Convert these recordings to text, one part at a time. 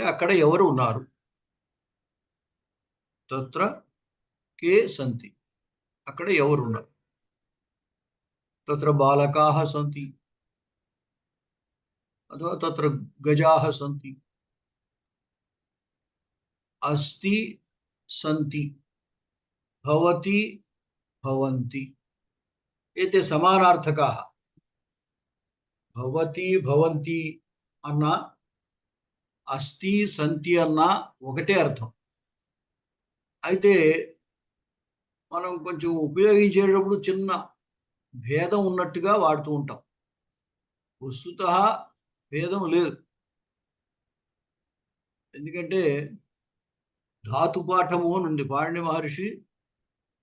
अगर एवर उ त्र के सी अवर उ त्र बालका सी अथवा त्र गजा सी अस्ति सी भवती भवन्ति एते समानार्थका भवन्ति अन्ना అస్థి సంతి అన్న ఒకటే అర్థం. అయితే మనం కొంచెం ఉపయోగించేటప్పుడు చిన్న భేదం ఉన్నట్టుగా వాడుతూ ఉంటాం. వస్తుత భేదం లేదు. ఎందుకంటే ధాతుపాఠము అని ఉంది. పాణ్య మహర్షి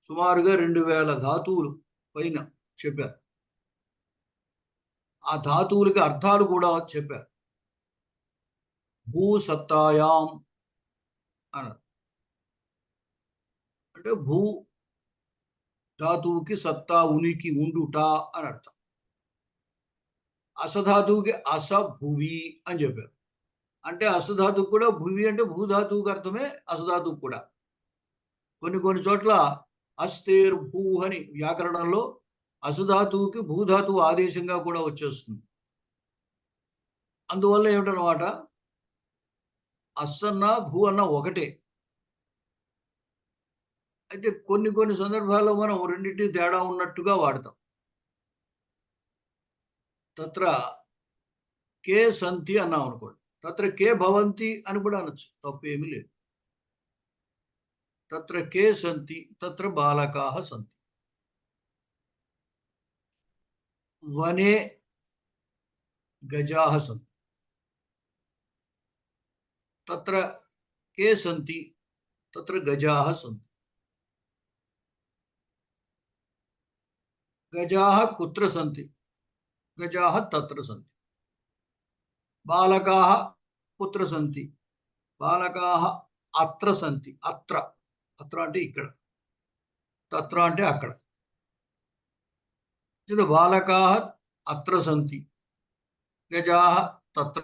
సుమారుగా రెండు వేల ధాతువులు పైన చెప్పారు. ఆ ధాతువులకి అర్థాలు కూడా చెప్పారు. భూసత్తాయాం అన్నారు. అంటే భూ ధాతువుకి సత్తా ఉనికి ఉండుట అని అర్థం. అసధాతువుకి అసభువి అని చెప్పారు. అంటే అసధాతువు కూడా భువి అంటే భూధాతువుకి అర్థమే అసధాతువు కూడా. కొన్ని కొన్ని చోట్ల అస్తేర్ భూ అని వ్యాకరణంలో అసధాతువుకి భూధాతువు ఆదేశంగా కూడా వచ్చేస్తుంది. అందువల్ల ఏమిటనమాట అస్సన్న భూ అన్న ఒకటే. అయితే కొన్ని కొన్ని సందర్భాల్లో మనం రెండింటి తేడా ఉన్నట్టుగా వాడతాం. తత్ర కే సంతి అన్నాం అనుకోండి. తత్ర కే భవంతి అని కూడా అనొచ్చు. తప్పు ఏమీ లేదు. తత్ర కే సంతి తత్ర బాలకాహ సంతి. వనే గజాహ సంతి. तत्र के सन्ति तत्र गजाः सन्ति गजाः कुत्र सन्ति गजाः तत्र सन्ति बालकाः कुत्र सन्ति బాలకాः అత్ర సంతి అత్ర అత్ర అంటే ఇక్కడ తత్ర అంటే అక్కడ ఇది బాలకాः అత్ర సంతి గజాः తత్ర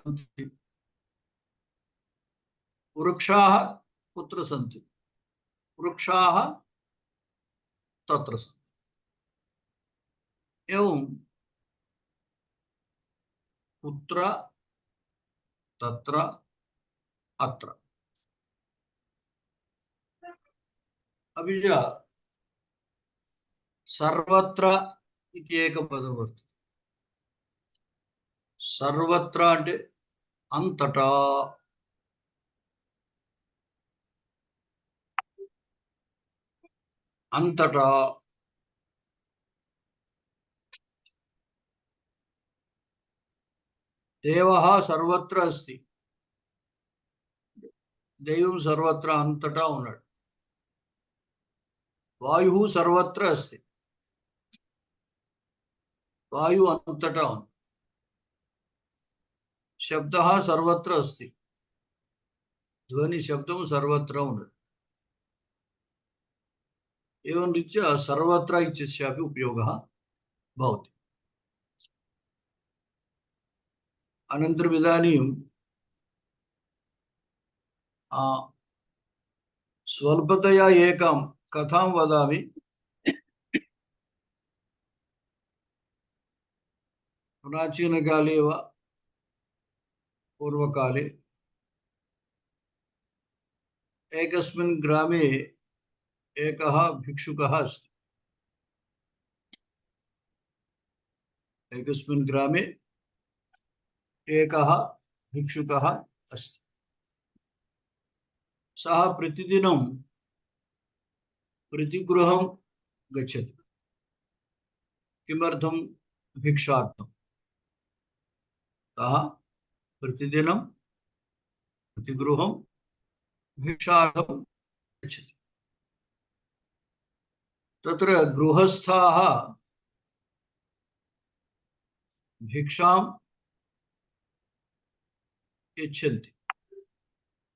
वृक्षाः कुत्र सन्ति वृक्षाः तत्र सन्ति एवं कुत्र तत्र अत्र अपि च सर्वत्र इति एकपदं वर्तते सर्वत्र अन्ते अन्तटा అంతటా దేవ సర్వత్ర అస్తి దైవం సర్వత్ర అంతటా ఉన్నాడు వాయు సర్వత్ర అస్తి వాయు అంతటా ఉంది శబ్ద సర్వత్ర అస్తి ధ్వని శబ్దం సర్వత్ర ఉన్నది एवं रीत्या सर्वत्र इत्यस्यापि उपयोगः भवति। अनन्तरम् इदानीं स्वल्पतया एकां कथां वदामि। प्राचीनकाले वा पूर्वकाले, एकस्मिन् ग्रामे एकः भिक्षुकः अस्ति। एकस्मिन् ग्रामे एकः भिक्षुकः अस्ति। सः प्रतिदिनं प्रतिगृहं गच्छति। किमर्थं भिक्षार्थं? सः प्रतिदिनं अतिगृहं भिक्षार्थं गच्छति। तत्र गृहस्थाः भिक्षां यच्छन्ति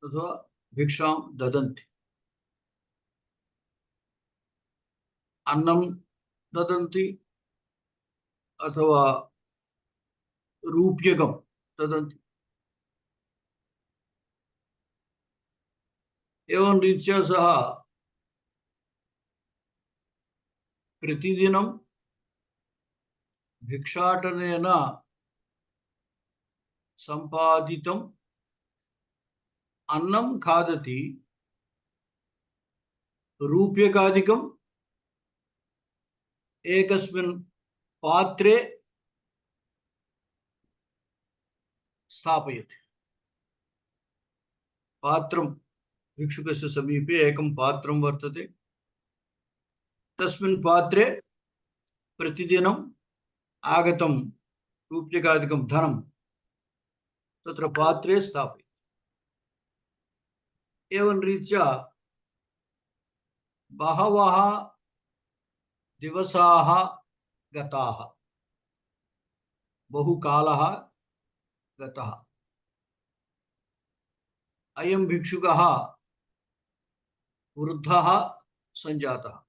अथवा भिक्षां ददन्ति। अन्नं ददन्ति अथवा रूप्यकं ददन्ति। एवं रीत्या सः प्रतिदिनं भिक्षाटनेन सम्पादितम् अन्नं खादति, रूप्यकादिकम्, एकस्मिन् पात्रे स्थापयति। पात्रं, भिक्षुकस्य समीपे एकं पात्रं वर्तते। तस्मिन् पात्रे प्रतिदिनम् आगतं रूप्यकादिकं धनं तत्र पात्रे स्थापयति। एवं रीत्या बहवः दिवसाः गताः, बहुकालः गतः। अयं भिक्षुकः वृद्धः सञ्जातः।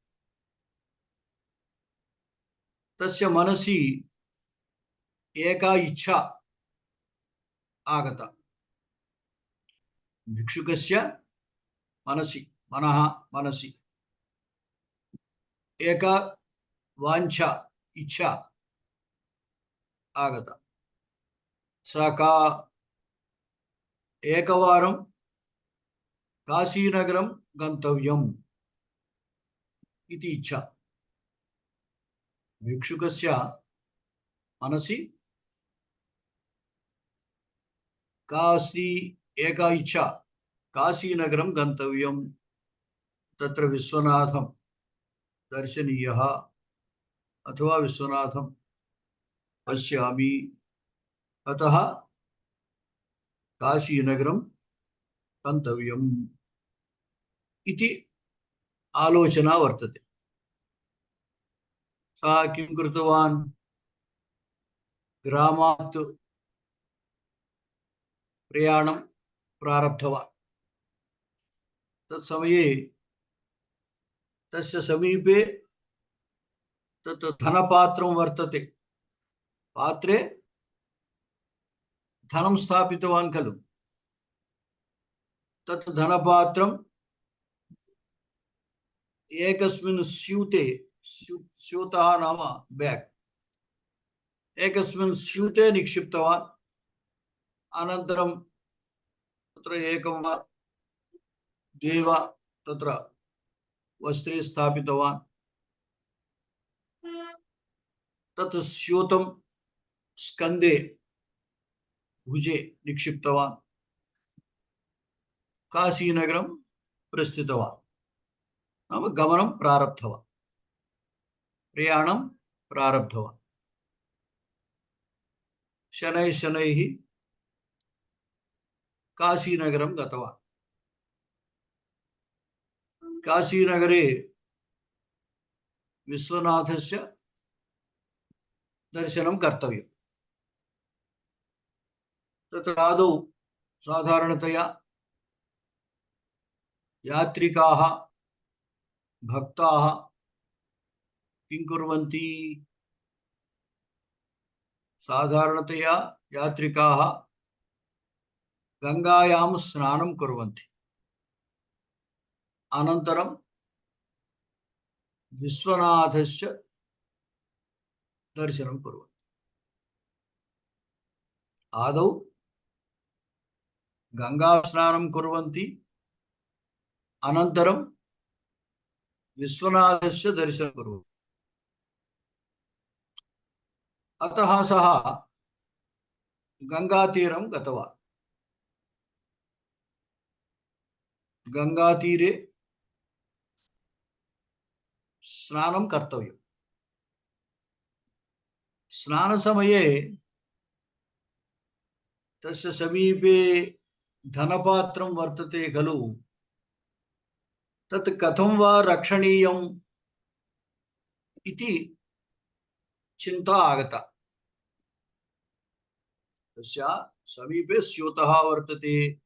తస్య మనసి ఏకా ఇచ్ఛా ఆగత. భిక్షుకస్య మనసి మనః మనసి. ఏకా వాంఛ ఇచ్ఛా ఆగత. సకా ఏకవారం కాశీనగరం గంతవ్యం. ఇది ఇచ్ఛా. భిక్షుకస్య మనసి కాశీ ఏకా ఇచ్చ కాశీనగరం గంతవ్యం తత్ర విశ్వనాథం దర్శనీయ అథవా విశ్వనాథం పశ్యామి అత కాశీనగరం గంతవ్యం. ఇది ఆలోచన వర్తతే. सः किं कृतवान्। ग्रामात् प्रयाणं प्रारब्धवान्। तत्समये तस्य समीपे तत् धनपात्रं वर्तते। पात्रे धनं स्थापितवान् खलु। तत् धनपात्रम् एकस्मिन् स्यूते स्यू स्यूतः नाम बेग् एकस्मिन् स्यूते निक्षिप्तवान् अनन्तरं तत्र एकं वा द्वे वा तत्र वस्त्रे तत् स्यूतं स्कन्दे भुजे निक्षिप्तवान् काशीनगरं प्रस्थितवान् नाम गमनं प्रारब्धवान् प्रयाणं प्रारब्धवान्। शनैः शनैः काशीनगरं गतवान्। काशीनगरे विश्वनाथस्य दर्शनं कर्तव्यम्। तत्र साधारणतया यात्रिकाः भक्ताः किं कुर्वन्ति साधारणतया यात्रिकाः गङ्गायां स्नानं कुर्वन्ति अनन्तरं विश्वनाथस्य दर्शनं कुर्वन्ति आदौ गङ्गास्नानं कुर्वन्ति अनन्तरं विश्वनाथस्य दर्शनं कुर्वन्ति अतः सः गङ्गातीरं गतवान्। गङ्गातीरे स्नानं कर्तव्यम्। स्नानसमये तस्य समीपे धनपात्रं वर्तते खलु। तत् कथं वा रक्षणीयम् इति चिन्ता आगता। तस्य समीपे स्यूतः वर्तते।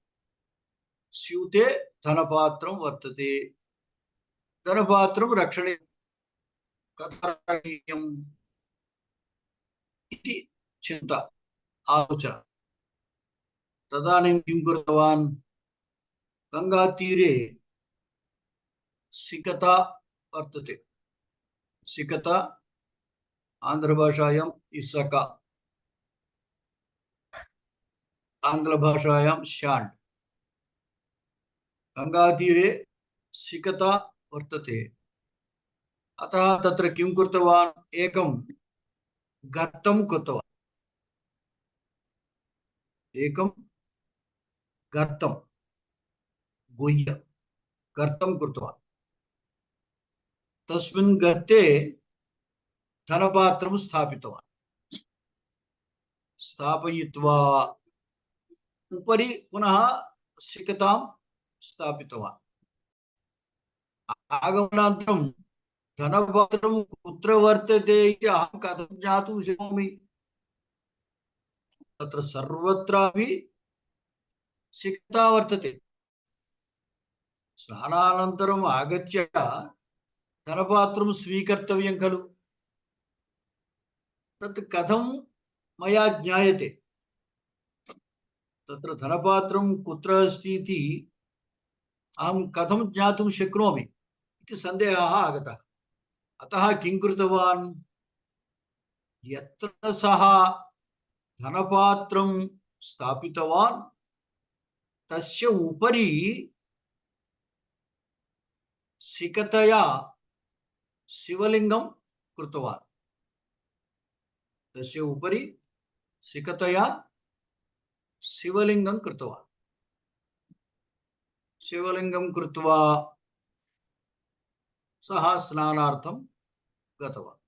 स्यूते धनपात्रं वर्तते। धनपात्रं रक्षणे कथा रक्षणीयम् इति चिन्ता आलोचना। तदानीं किं कृतवान्? गङ्गातीरे सिकता वर्तते। सिकता आन्ध्रभाषायाम् इसक। आङ्ग्लभाषायां शाण्ड् गङ्गातीरे सिकता वर्तते अतः तत्र किं कृतवान् एकं गर्तं कृतवान् एकं गर्तं गुह्य गर्तं कृतवान् तस्मिन् गर्ते धनपात्रं स्थापितवान् स्थापयित्वा उपरि पुनः सिकतां स्थापितवान् आगमनान्तरं धनपात्रं कुत्र वर्तते इति अहं कथं ज्ञातुं शक्नोमि तत्र सर्वत्रापि सिक्ता वर्तते स्नानानन्तरम् आगत्य धनपात्रं स्वीकर्तव्यं खलु तत् कथं मया ज्ञायते तत्र धनपात्रं कुत्र अस्ति इति अहं कथं ज्ञातुं शक्नोमि इति सन्देहः आगतः अतः किं कृतवान् यत्र सः धनपात्रं स्थापितवान् तस्य उपरि सिकतया शिवलिङ्गं कृतवान् तस्य उपरि सिकतया शिवलिङ्गं कृतवान् शिवलिङ्गं कृत्वा सः स्नानार्थं गतवान्।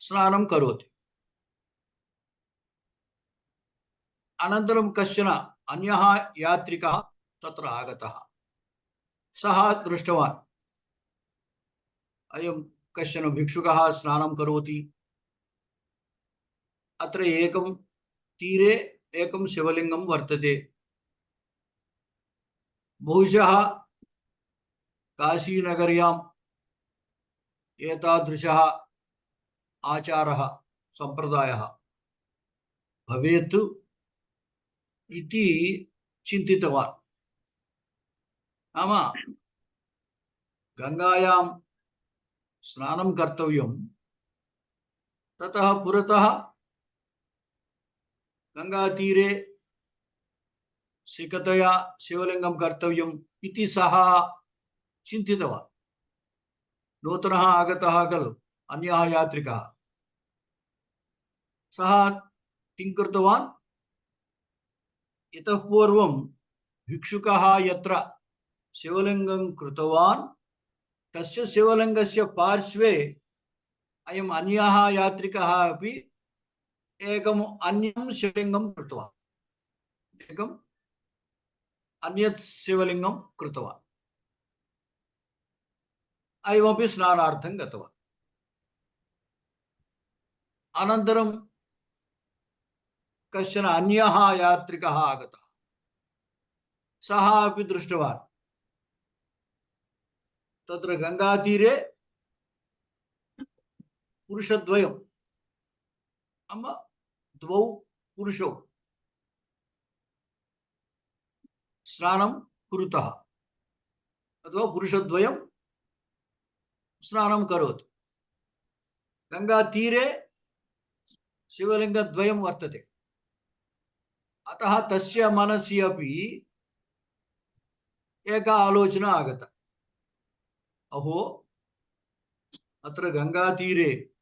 स्नानं करोति। अनन्तरं कश्चन अन्यः यात्रिकः तत्र आगतः। सः दृष्टवान्, अयं कश्चन भिक्षुकः स्नानं करोति। अत्र एकं तीरे एकं शिवलिङ्गं वर्तते। बहुशः काशीनगर्याम् एतादृशः आचारः सम्प्रदायः भवेत् इति नाम गङ्गायां स्नानं कर्तव्यं, ततः पुरतः గంగా తీరే శిఖతయా శివలింగం కర్తవ్యం ఇది సహా చింతితవాన్. నూతన ఆగత ఖలు అన్యా యాత్రిక సహ కిం కృతవాన్ ఇతః పూర్వం భిక్షుక యత్ర శివలింగం కృతవాన్. తస్య శివలింగస్య పార్శ్వే అయం అన్యా యాత్రిక అపి एकम् अन्यं शिवलिङ्गं कृतवान् एकम् अन्यत् शिवलिङ्गं कृतवान् अयमपि स्नानार्थं गतवान् अनन्तरं कश्चन अन्यः यात्रिकः आगतः सः अपि दृष्टवान् तत्र गङ्गातीरे पुरुषद्वयं ama ద్వౌ పురుషో. స్నానం కురుత. అథవా పురుషద్వయం స్నానం కరోతు. గంగాతీరే శివలింగద్వయం వర్తతే. అత తస్య మనసి అపి ఏక ఆలోచన ఆగత. అహో అత్ర గంగాతీరే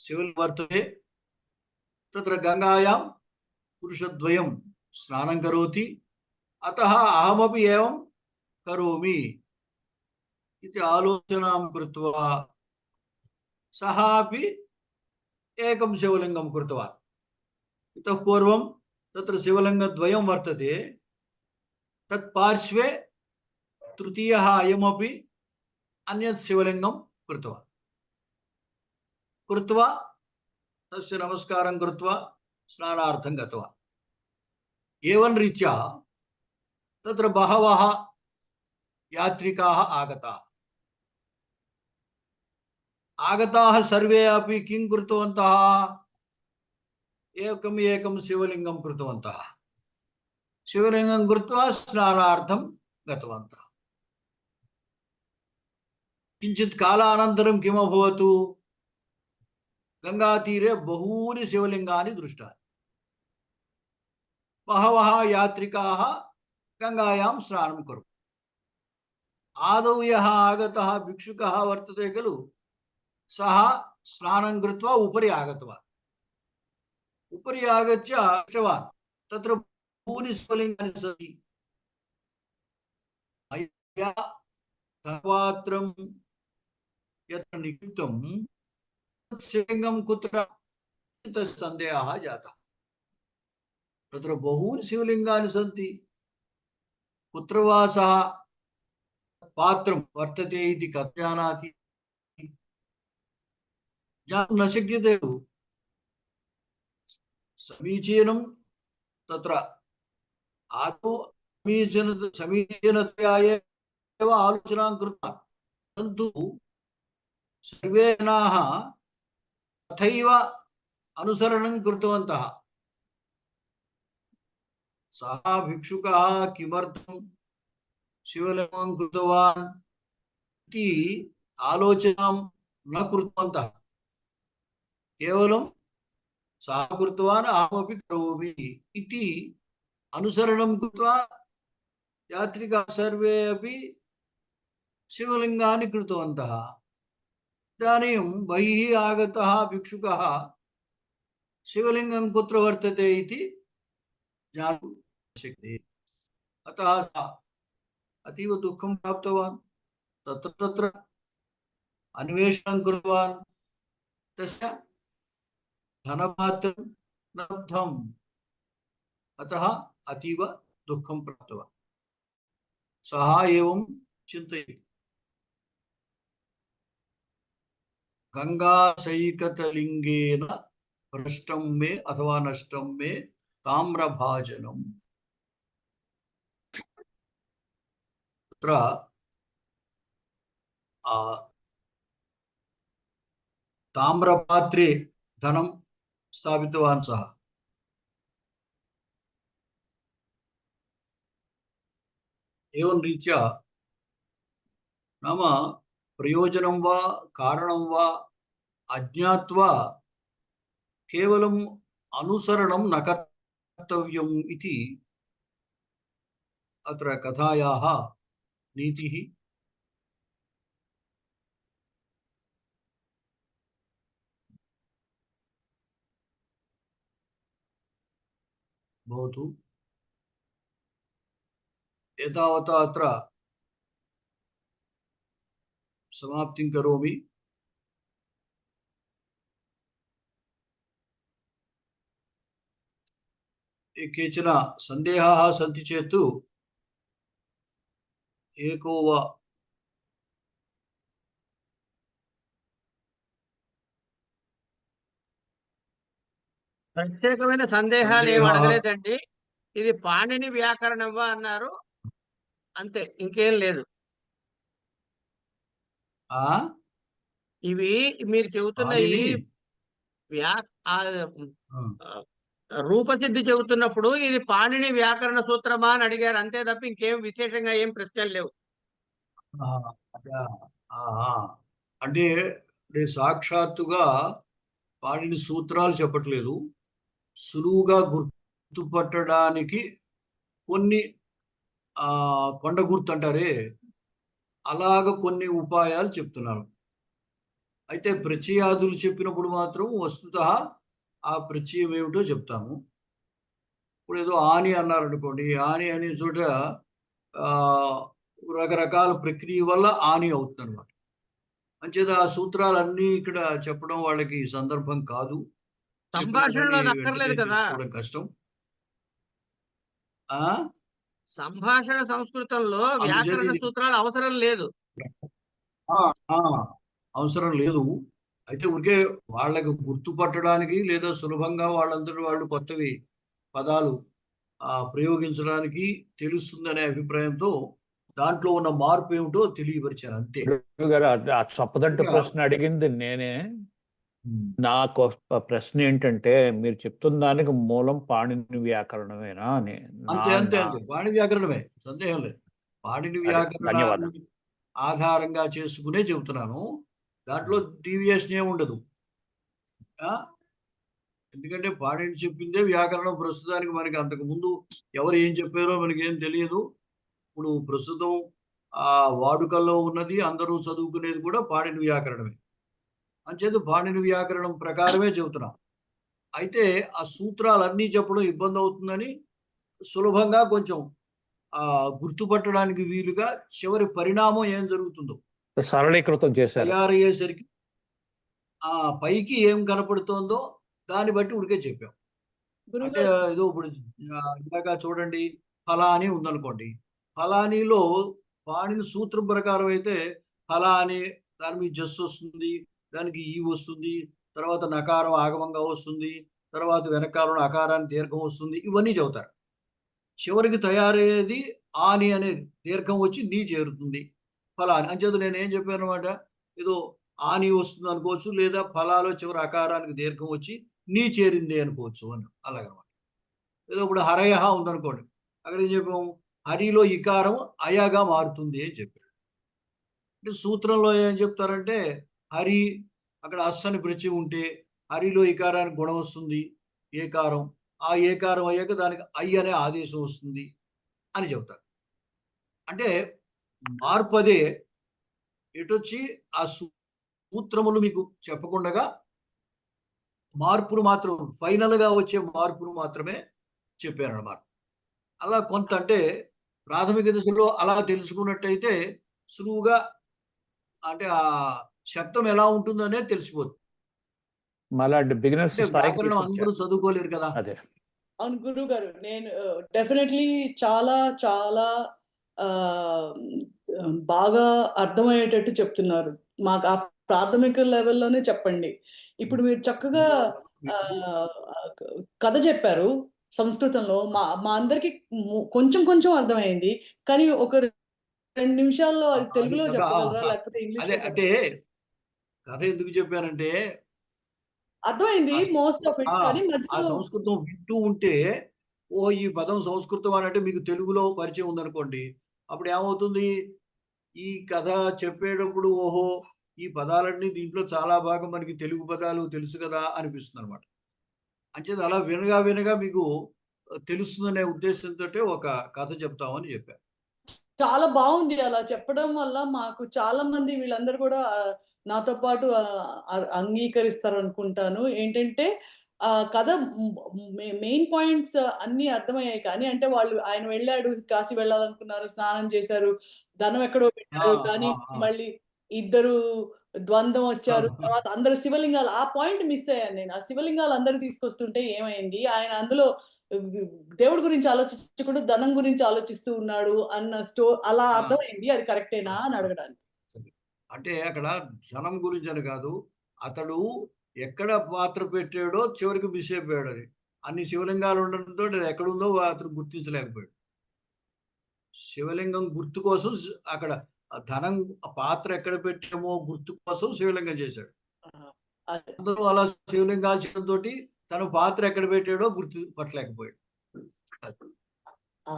శివులు వర్తతే తత్ర గంగాయాం పురుషద్వయం స్నానం కరోతి. అత అహమపి ఏం కరోమి ఇది ఆలోచనాం కృత్వా. సహ అపి ఏకం శివలింగం కృతవాన్ ఇతః పూర్వం తత్ర శివలింగద్వయం వర్తతే. తత్ పార్శ్వే తృతీయ అయమపి అన్యత్ శివలింగం కృతవాన్ कृत्वा, तस्य नमस्कारं कृत्वा, स्नानार्थं गतवान् एवं रीत्या तत्र बहवः यात्रिकाः आगताः। आगताः सर्वे अपि किं कृतवन्तः? एकम् एकं शिवलिङ्गं कृतवन्तः। शिवलिङ्गं कृत्वा स्नानार्थं गतवन्तः। किञ्चित् कालानन्तरं किमभवत्? गङ्गातीरे बहूनि शिवलिङ्गानि दृष्टानि बहवः यात्रिकाः गङ्गायां स्नानं कुर्वन्ति आदौ यः आगतः भिक्षुकः वर्तते खलु सः स्नानं कृत्वा उपरि आगतवान् उपरि आगत्य दृष्टवान् तत्र बहूनि शिवलिङ्गानि सन्ति मया धनपात्रं यत्र निक्षिप्तं शिवलिङ्गं कुत्र इति सन्देहः जातः। तत्र बहूनि शिवलिङ्गानि सन्ति। कुत्र सः पात्रं वर्तते इति कथं ज्ञातुं न शक्यते। खलु समीचीनं तत्र आदौ समीचीन समीचीनतया एव आलोचनां परन्तु सर्वे जनाः తథైవ అనుసరణం కృతవంతః. సహా భిక్షుకः కిమర్థం శివలింగం కృతవాన్ ఇది ఆలోచనం న కృతవంతః. కేవలం సహా కృతవాన్ అహమపి కరోమి ఇది అనుసరణం కృత్వా యాత్రికా సర్వే అపి శివలింగాన్ని కృతవంతః. इदानीं बहिः आगतः भिक्षुकः। शिवलिङ्गं कुत्र वर्तते इति ज्ञातुं शक्यते। अतः सः अतीव दुःखं प्राप्तवान्, तत्र तत्र अन्वेषणं कृतवान्, तस्य धनपात्रं न लब्धम्। अतः अतीव दुःखं प्राप्तवान्। सः एवं चिन्तयति। गङ्गासैकतलिङ्गेन भ्रष्टं मे अथवा नष्टं मे ताम्रभाजनम्। ताम्रपात्रे धनं स्थापितवान् सः। एवं रीत्या नाम प्रयोजनं वा कारणं वा अज्ञात्वा केवलम् अनुसरणं न कर्तव्यम् इति अत्र कथायाः नीतिः भवतु एतावता अत्र समाप्तिं करोमि ये केचन सन्देहाः सन्ति चेत् एको वा ప్రత్యేకమైన సందేహాలు ఏమి సందేహ- అడగలేదండి ఇది పాణిని వ్యాకరణమా అన్నారు అంతే ఇంకేం లేదు ఆ? ఇవి మీరు చెబుతున్న పాణిని వ్యా రూపసిద్ధి చెబుతున్నప్పుడు ఇది పాణిని వ్యాకరణ సూత్రమా అని అడిగారు. అంతే తప్ప ఇంకేం విశేషంగా ఏం ప్రశ్నలు లేవు. అంటే సాక్షాత్తుగా పాడిని సూత్రాలు చెప్పట్లేదు. సులువుగా గుర్తుపట్టడానికి కొన్ని ఆ కొండ గుర్తు అంటారే? అలాగ కొన్ని ఉపాయాలు చెప్తున్నారు. అయితే ప్రత్యయాదులు చెప్పినప్పుడు మాత్రం వస్తుత ఆ ప్రత్యయం ఏమిటో చెప్తాము. ఇప్పుడు ఏదో ఆని అన్నారు అనుకోండి ఆని అనే చోట రకరకాల ప్రక్రియ వల్ల హాని అవుతుంది అనమాట అంచేత ఆ సూత్రాలన్నీ ఇక్కడ చెప్పడం వాళ్ళకి సందర్భం కాదు. సంభాషణలో అక్కర్లేదు తెలుసుకోవడం కష్టం. సంభాషణ సంస్కృతంలో వ్యాకరణ సూత్రాలు అవసరం లేదు. అవసరం లేదు. అయితే ఊరికే వాళ్ళకి గుర్తుపట్టడానికి లేదా సులభంగా వాళ్ళందరూ వాళ్ళు కొత్తవి పదాలు ఆ, ప్రయోగించడానికి తెలుస్తుందనే అభిప్రాయంతో దాంట్లో ఉన్న మార్పు ఏమిటో తెలియపరిచారు అంతే. చప్పదంట ప్రశ్న అడిగింది నేనే. నాకు ఒక ప్రశ్న ఏంటంటే మీరు చెప్తున్న దానికి మూలం పాణిని వ్యాకరణమేనా అని. నా- అంతే అంతే. నా- అంతే పాణి వ్యాకరణమే. సందేహం లేదు. పాణిని ధన్యవాదాలు. ఆధారంగా చేసుకునే చెబుతున్నాను. దాంట్లో డీవియేషన్ ఏమి ఉండదు. ఆ? ఎందుకంటే పాణిని చెప్పిందే వ్యాకరణం. ప్రస్తుతానికి మనకి అంతకు ముందు ఎవరు ఏం చెప్పారో మనకి ఏం తెలియదు. ఇప్పుడు ప్రస్తుతం ఆ వాడుకల్లో ఉన్నది అందరూ చదువుకునేది కూడా పాణిని వ్యాకరణమే. అంచేత పాణిని వ్యాకరణం ప్రకారమే చెబుతున్నాం. అయితే ఆ సూత్రాలన్నీ చెప్పడం ఇబ్బంది అవుతుందని సులభంగా కొంచెం ఆ గుర్తుపట్టడానికి వీలుగా చివరి పరిణామం ఏం జరుగుతుందో. సరళీకృతం చేశారు. తయారయ్యేసరికి ఆ పైకి ఏం కనపడుతోందో దాన్ని బట్టి ఉడికే చెప్పాం. అంటే ఏదో ఇప్పుడు ఇందాక చూడండి ఫలాని ఉందనుకోండి. ఫలానీలో పాణిని సూత్రం ప్రకారం అయితే ఫలాని దాని మీద జస్ వస్తుంది దానికి ఈ వస్తుంది తర్వాత నకారం ఆగమంగా వస్తుంది తర్వాత వెనకాలను అకారాన్ని దీర్ఘం వస్తుంది ఇవన్నీ చెబుతారు. చివరికి తయారయ్యేది ఆని అనేది దీర్ఘం వచ్చి నీ చేరుతుంది ఫలాని. అంచేత నేను ఏం చెప్పాను అనమాట ఏదో ఆని వస్తుంది అనుకోవచ్చు లేదా ఫలాలో చివరి అకారానికి దీర్ఘం వచ్చి నీ చేరింది అనుకోవచ్చు అని అలాగనమాట. ఏదో ఇప్పుడు హరయహ ఉందనుకోండి అక్కడ ఏం చెప్పాము? హరిలో ఇకారం అయగా మారుతుంది అని చెప్పారు అంటే సూత్రంలో ఏం చెప్తారంటే హరి అక్కడ అస్సని పిలిచి ఉంటే హరిలో ఇకారానికి గుణం వస్తుంది ఏకారం. ఆ ఏకారం అయ్యాక దానికి ఐ అనే ఆదేశం వస్తుంది అని చెప్తారు అంటే మార్పదే ఎటొచ్చి ఆ సూ- సూత్రములు మీకు చెప్పకుండగా మార్పును మాత్రం ఫైనల్గా వచ్చే మార్పును మాత్రమే చెప్పారు అన్నమాట అలా కొంత అంటే ప్రాథమిక దశలో అలా తెలుసుకున్నట్టయితే సులువుగా అంటే ఆ శబ్దం ఎలా ఉంటుందనే తెలిసిపోతుంది మళ్ళా బిగినర్స్ వ్యాకరణం అందరూ. చదువుకోలేరు కదా. అదే. అవును గురువు గారు నేను డెఫినెట్లీ చాలా చాలా ఆ, బాగా అర్థమయ్యేటట్టు చెప్తున్నారు. మాకు ఆ ప్రాథమిక లెవెల్లోనే చెప్పండి. ఇప్పుడు మీరు చక్కగా ఆ, కథ చెప్పారు సంస్కృతంలో. మా మా అందరికి కొంచెం కొంచెం అర్థమైంది. కానీ ఒక రెండు నిమిషాల్లో అది తెలుగులో చెప్పగలరా లేకపోతే ఇంగ్లీష్ అంటే కథ ఎందుకు చెప్పానంటే అర్థమైంది ఆ- మోస్ట్ ఆఫ్ ఇట్ ఆ, కానీ ఆ మధ్యలో సంస్కృతం వింటూ ఉంటే ఓ ఈ పదం సంస్కృతం అని అంటే మీకు తెలుగులో పరిచయం ఉందనుకోండి అప్పుడు ఏమవుతుంది? ఈ కథ చెప్పేటప్పుడు ఓహో ఈ పదాలన్నీ దీంట్లో చాలా భాగం మనకి తెలుగు పదాలు తెలుసు కదా అనిపిస్తుంది అనమాట అంచేది అలా వినగా వినగా మీకు తెలుస్తుందనే ఉద్దేశంతో ఒక కథ చెప్తామని చెప్పారు చాలా బాగుంది అలా చెప్పడం వల్ల మాకు చాలా మంది వీళ్ళందరూ కూడా నాతో పాటు అంగీకరిస్తారు అనుకుంటాను ఏంటంటే ఆ కథ మెయిన్ పాయింట్స్ అన్ని అర్థమయ్యాయి. కానీ అంటే వాళ్ళు ఆయన వెళ్ళాడు కాశీ వెళ్ళాలనుకున్నారు స్నానం చేశారు ధనం ఎక్కడో పెట్టారు. కానీ. మళ్ళీ ఇద్దరు ద్వంద్వం వచ్చారు. తర్వాత అందరు శివలింగాలు ఆ పాయింట్ మిస్ అయ్యాను నేను. ఆ శివలింగాలు అందరు తీసుకొస్తుంటే ఏమైంది? ఆయన అందులో దేవుడి గురించి ఆలోచించకుండా ధనం గురించి ఆలోచిస్తూ ఉన్నాడు అన్న స్టో అలా. అర్థమైంది. అది కరెక్టేనా అని అడగడానికి. అంటే అక్కడ జనం గురించి అని కాదు అతడు ఎక్కడ పాత్ర పెట్టాడో చివరికి మిస్ అయిపోయాడు అది. అన్ని శివలింగాలు ఉండడంతో అది ఎక్కడుందో అతను గుర్తించలేకపోయాడు. శివలింగం గుర్తు కోసం అక్కడ ధనం ఆ పాత్ర ఎక్కడ పెట్టామో గుర్తు కోసం శివలింగం చేశాడు. అదే. అందరూ అలా శివలింగాలు చేయడంతో తన పాత్ర ఎక్కడ పెట్టాడో గుర్తు పట్టలేకపోయాడు.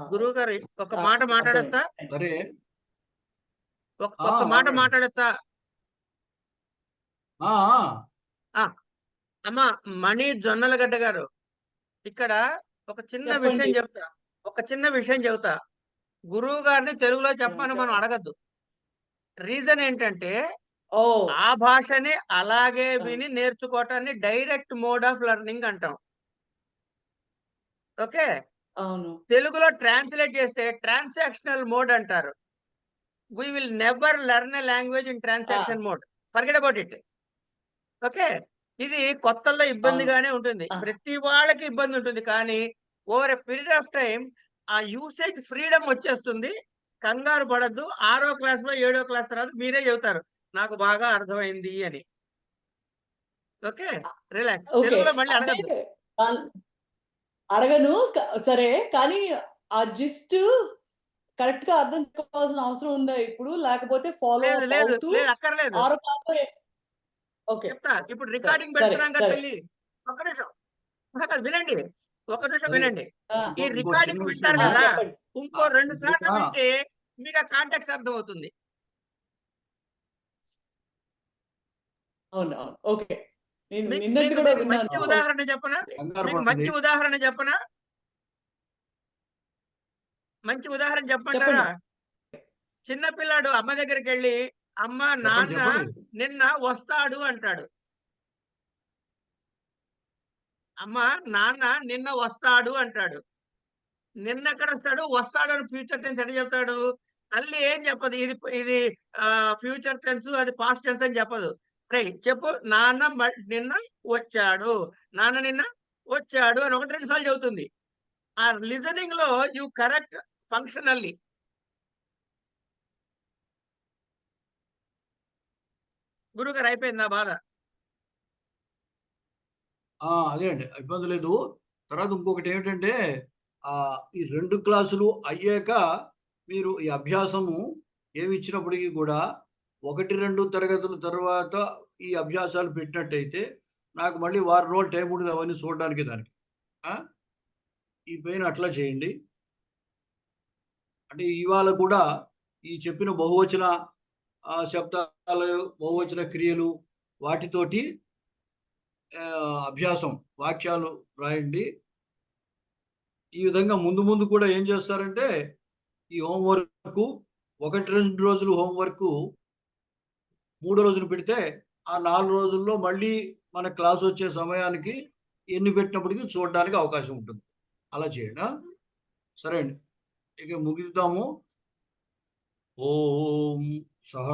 గురువు గారు ఒక మాట మాట్లాడచ్చా? సరే. ఒక్క మాట. మాట్లాడచ్చా? అమ్మ మణి జొన్నలగడ్డ గారు ఇక్కడ ఒక చిన్న. విషయం చెప్తా. ఒక చిన్న విషయం చెబుతా గురువు గారిని తెలుగులో చెప్పమని మనం. అడగద్దు. రీజన్ ఏంటంటే ఆ భాషని అలాగే. విని నేర్చుకోవటాన్ని డైరెక్ట్ మోడ్ ఆఫ్ లెర్నింగ్ అంటాం. ఓకే? తెలుగులో ట్రాన్స్లేట్ చేస్తే ట్రాన్సాక్షనల్ మోడ్ అంటారు. We will never learn a language in transaction mode forget about it okay ఇది కొత్తల్లో ఇబ్బందిగానే ఉంటుంది. ఆ. ప్రతి వాళ్ళకి ఇబ్బంది ఉంటుంది. కానీ over a period of time ఆ యూసేజ్ ఫ్రీడమ్ వచ్చేస్తుంది. కంగారు పడద్దు. ఆరో క్లాస్లో ఏడో క్లాస్ తర్వాత మీరే చెబుతారు. నాకు బాగా అర్థమైంది అని. ఓకే? రిలాక్స్. తెలుగులో మళ్ళీ అడగద్దు. అడగను. సరే. కానీ ఆ జిస్ట్ కరెక్ట్గా అర్థం చేసుకోవాల్సిన అవసరం ఉందా ఇప్పుడు? లేకపోతే ఫాలో అక్కర్లేదు. ఆరో క్లాస్లో ఓకే చెప్తా. ఇప్పుడు రికార్డింగ్ పెడుతున్నాం కదా. తల్లి. ఒక్క నిమిషం. వినండి. ఒక నిమిషం. వినండి. ఈ ఇంకో రికార్డింగ్ వింటారు విషయం. కదా? ఇంకో రెండు సార్లు వింటే మీకు ఆ కాంటాక్ట్ అర్థం అవుతుంది అవును. అవును ఓకే మంచి ఉదాహరణ చెప్పనా. మంచి ఉదాహరణ చెప్పనా? మంచి ఉదాహరణ చెప్పంటారా? చిన్న పిల్లాడు అమ్మ దగ్గరికి వెళ్ళి అమ్మ నాన్న నిన్న వస్తాడు అంటాడు. అమ్మ నాన్న నిన్న వస్తాడు అంటాడు. నిన్న ఎక్కడ వస్తాడు వస్తాడు అని ఫ్యూచర్ టెన్స్ ఎట్లా చెప్తాడు? తల్లి ఏం చెప్పదు. ఇది ఇది ఫ్యూచర్ టెన్స్ అది పాస్ట్ టెన్స్ అని చెప్పదు. రే చెప్పు. నాన్న నిన్న వచ్చాడు. నాన్న నిన్న వచ్చాడు అని ఒకటి రెండు సార్లు చెబుతుంది. ఆ లిజనింగ్లో యు కరెక్ట్ ఫంక్షనల్లీ గురుగారు అయిపోయిందా బాధ? అదే అండి. ఇబ్బంది లేదు. తర్వాత ఇంకొకటి ఏమిటంటే ఈ రెండు క్లాసులు అయ్యాక మీరు ఈ అభ్యాసము ఏమి ఇచ్చినప్పటికీ కూడా ఒకటి రెండు తరగతుల తర్వాత ఈ అభ్యాసాలు పెట్టినట్టయితే నాకు మళ్ళీ వారం రోజులు టైం ఉండదు అవన్నీ చూడడానికి దానికి. ఈ పైన అట్లా చేయండి. అంటే ఇవాళ కూడా ఈ చెప్పిన బహువచన శబ్దాలు బహువచన క్రియలు వాటితోటి అభ్యాసం వాక్యాలు రాయండి. ఈ విధంగా ముందు ముందు కూడా ఏం చేస్తారంటే ఈ హోంవర్క్ ఒకటి రెండు రోజులు హోంవర్క్ మూడో రోజులు పెడితే ఆ నాలుగు రోజుల్లో మళ్ళీ మన క్లాస్ వచ్చే సమయానికి ఎన్ని పెట్టినప్పటికీ చూడడానికి అవకాశం ఉంటుంది. అలా చేయండి సరే అండి. একে মুগির দম ওম সহ